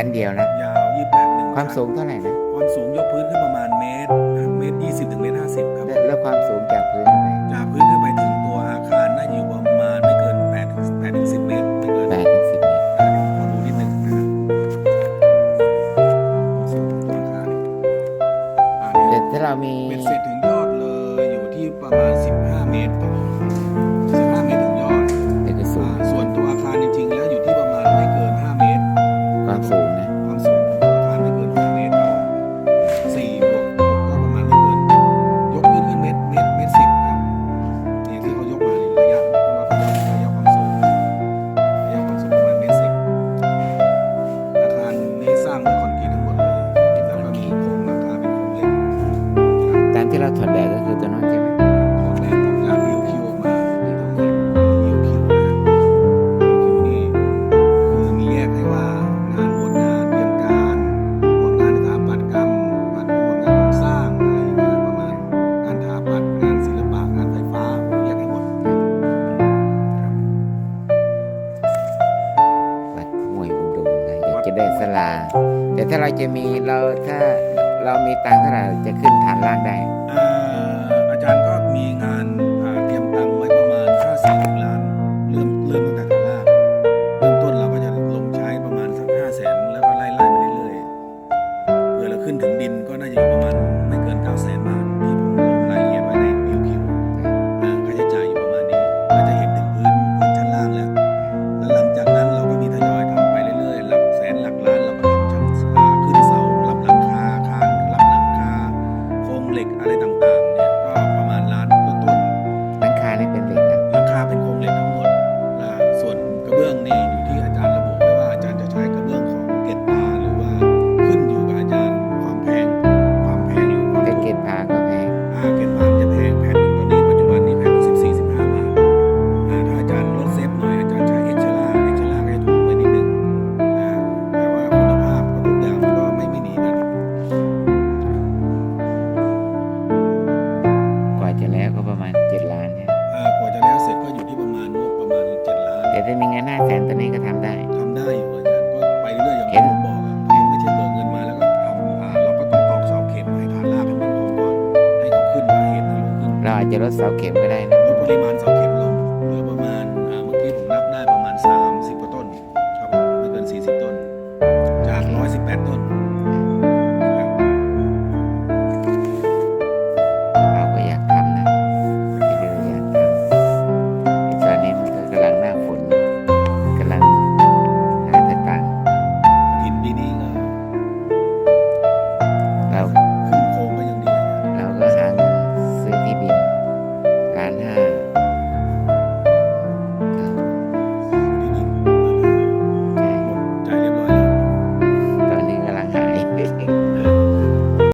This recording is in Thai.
ั้นเดียวนะ ยาวยี่สิบแปดหนึ่งความสูงเท่าไหร่นะความสูงยกพื้นขึ้นประมาณเมตรเมตรยี่สิบถึงเมตรห้าสิบครับ แล้วความสูงจากพื้นเท่าไหร่จากพื้นขึ้นไปถึงตัวอาคารน่าอยู่ประมาณไม่เกินแปดถึงแปดถึงสิบเมตรไม่เกินแปดถึงสิบเมตรอ่าขอดูนิดหนึ่งนะครับคสรอ่แต่ถ้าเรามี เป็นเสร็จถึงยอดเลยอยู่ที่ประมาณสิบห้าเมตรครั จะได้สลา แต่ถ้าเราจะมีเราถ้าเรามีตังค์เท่าไหร่จะขึ้นฐานล่างได้อ่าอาจารย์ก็มีงานาเตรียมตังไว้ประมาณ50ล้านเริ่มเริ่มตั้งแต่ฐานล่างเริ่มต้นเราก็จะลงใช้ประมาณสัก5แสนแล้วก็ไล่ไล่ไปเรื่อยๆเมื่อเราขึ้นถึงดินก็น่าจะอยู่ประมาณไม่เกิน9แสนบาทที่ คือมีเงินห้าแสนตอนนี้ก็ทำได้ ทำได้อยู่อาจารย์ก็ไปเรื่อยอย่างที่ผมบอกอะเพียงไม่ใช่เบิกเงินมาแล้วก็ทำอ่าเราก็ต้องตอกเสาเข็มให้ฐานรากให้มันคงก่อนให้เขาขึ้นมาเห็นนะลูกขึ้นเราอาจจะลดเสาเข็มก็ได้นะ้วปริมาณเสาเข็ม